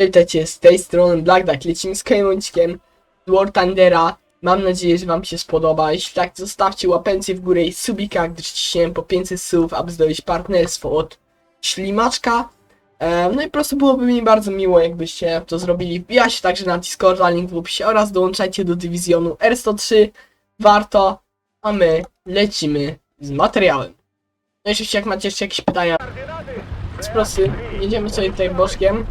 Witajcie z tej strony Black Duck, lecimy z Kajmończykiem War Thundera. Mam nadzieję, że wam się spodoba. Jeśli tak, zostawcie łapencję w górę i subika, gdyż ciśniemy po 500 słów, aby zdobyć partnerstwo od Ślimaczka. No i po prostu byłoby mi bardzo miło, jakbyście to zrobili. Wbijajcie także na Discorda, link w opisie oraz dołączajcie do dywizjonu R103. Warto, a my lecimy z materiałem. No i oczywiście jak macie jeszcze jakieś pytania, z prosty, jedziemy sobie tutaj boczkiem.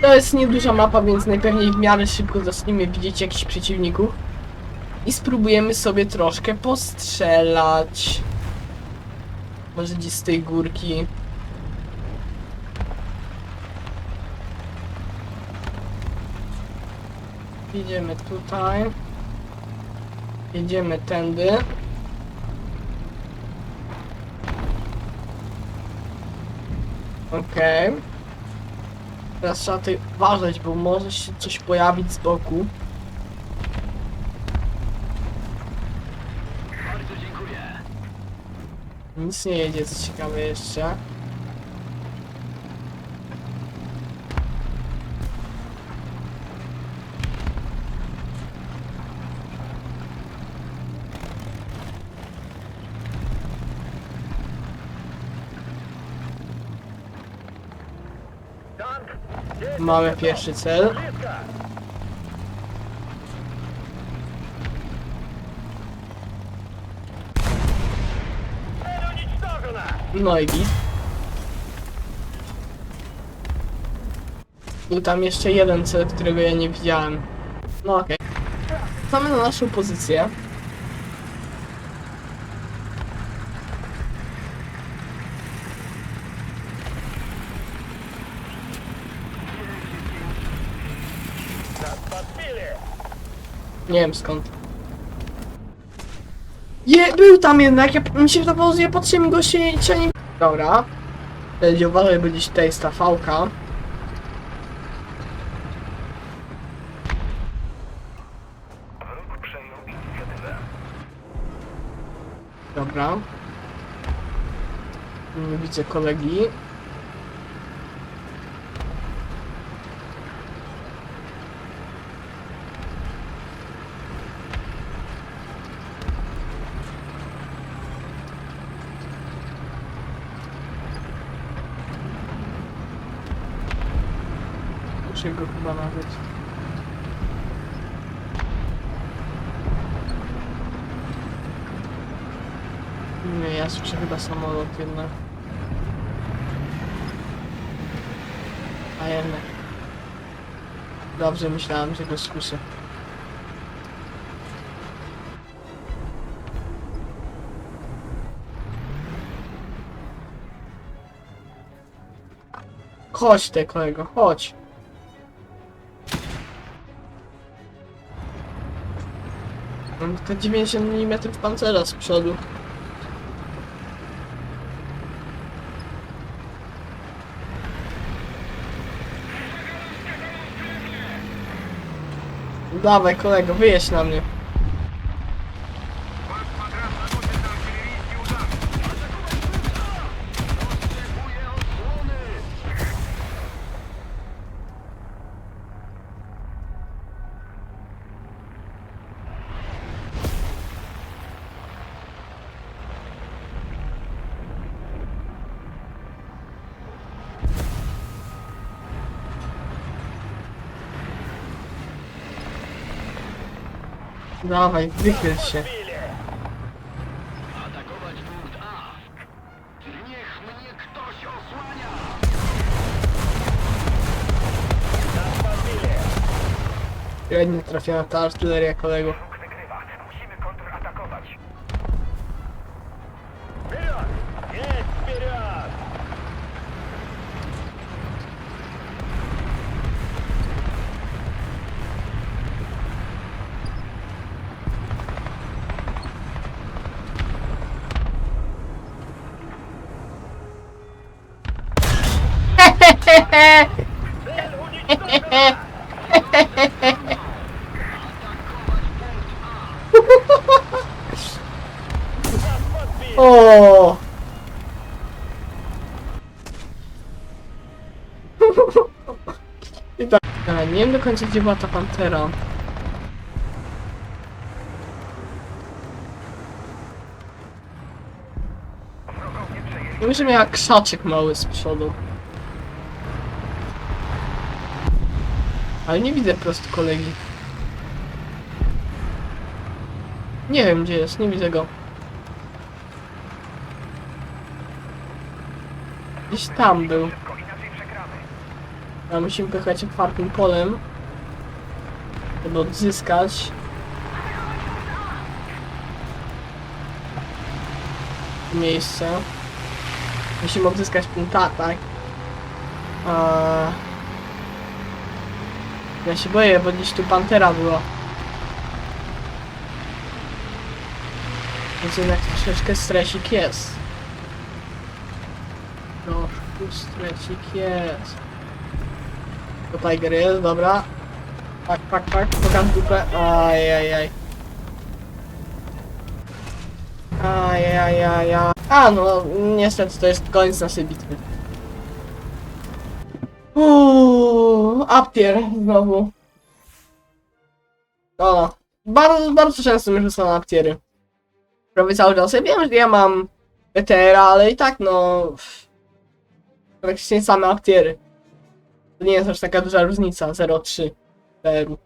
To jest nieduża mapa, więc najpewniej w miarę szybko zaczniemy widzieć jakichś przeciwników. I spróbujemy sobie troszkę postrzelać. Może gdzieś z tej górki. Jedziemy tutaj. Jedziemy tędy. Okej. Teraz trzeba tutaj uważać, bo może się coś pojawić z boku. Bardzo dziękuję. Nic nie jedzie, co ciekawe jeszcze. Mamy pierwszy cel. No i git. Był tam jeszcze jeden cel, którego ja nie widziałem. No okej. Wracamy na naszą pozycję. Nie wiem skąd. Je, był tam jednak, ja, mi się wydawało, że ja patrzyłem go się nie, się nie... Dobra. Będzie uważaj, będzie tutaj jest ta fałka. Dobra. Nie widzę kolegi. Muszę go chyba nawet. Nie, ja słyszę chyba samolot jednak. A jednak. Dobrze myślałem, że go słyszę. Chodź ty kolego, chodź. Mam tylko 90 mm pancera z przodu. Dawaj kolego, wyjedź na mnie. Dawaj, wychyl się. Podpile. Atakować punkt A. Niech mnie ktoś osłania. Podpile. Średnio trafiona ta artyleria kolego. I tak nie wiem do końca gdzie była ta pantera. Wiem, że miała krzaczek mały z przodu. Ale nie widzę po prostu kolegi. Nie wiem gdzie jest, nie widzę go. Gdzieś tam był. Musimy pojechać otwartym polem, żeby odzyskać. Miejsce. Musimy odzyskać punkt tak? A... Ja się boję, bo gdzieś tu pantera była. Więc jednak troszeczkę stresik jest. Troszkę stresik jest. To Tiger jest, dobra. Tak, tak, tak, pokaż dupę. Ajajaj. Ajajaj. A no, niestety to jest koniec naszej bitwy. Uuu, Aptier znowu. O, bardzo, bardzo często mi rzucano Aptiery. Prawie cały czas. Ja wiem, że ja mam BTR, ale i tak no... Praktycznie same Aptiery. To nie jest aż taka duża różnica, 0,3 PRU.